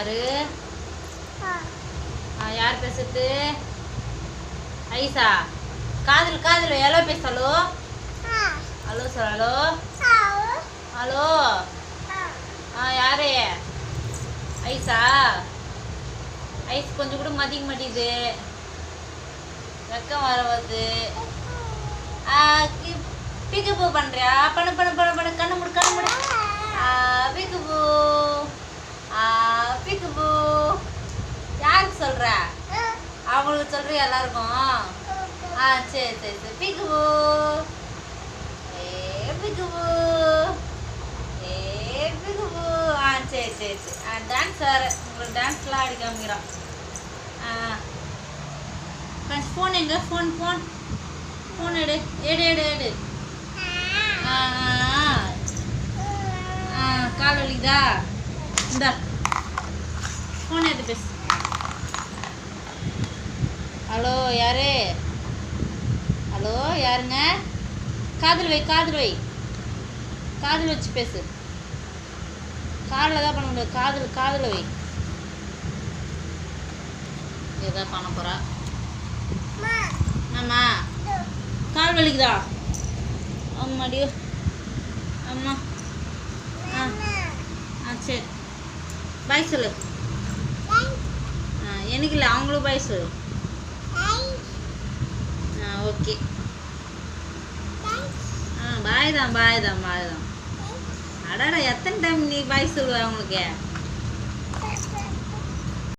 யாரு? ஆ, யார் பேசுறது? ஐசா. காதல் காதல் எவ்வளோ பேச hello hello sir hello? Hello? ஆ யாரு? ஐசா. ஐஸ் கொஞ்சம் கூட மதிக்க மாட்டேங்குது. வெக்கம் வர வருது. பிக்கப்பு பண்ணுறியா பண்ணு பண்ணு பண்ணு. சொல்கிற அவங்களுக்கு சொல்கிறியா எல்லாருக்கும்? ஆ சரி சரி சரி. பிகுபூ ஏ பிகுபூ ஏ பிகுபூ ஆ சரி சரி சரி. ஆ டான்ஸ் வேறு. உங்களுக்கு டான்ஸ்லாம் அடிக்க காமிக்கிறான் ஆ. ஃபோன் எங்க? ஃபோன் ஃபோன் ஃபோன் எடு. எடு எடு எடு. ஆ ஆ, கால் வலிக்குதா? இந்த. ஃபோன் எடுத்து பேசு. ஹலோ யாரு? ஹலோ யாருங்க? காதில் வை காதில் வை. காதில் வச்சு பேசு. காதில் தான் பண்ண முடியாது. காதில் காதில் வை. ஏதா பண்ண போகிறா ஆமா கால் வலிக்குதா? மடியோ. அம்மா. ஆ. ஆ சரி. பாய் சொல்லு. ஆ எனக்கு இல்லை. அவங்களும் பாய் சொல்லு. ஓகே ஆ பாய் தான் பாய் தான் பாய் தான். அடாடா எத்தனை டைம் நீ பாய் சொல்லுவ அவங்களுக்கு?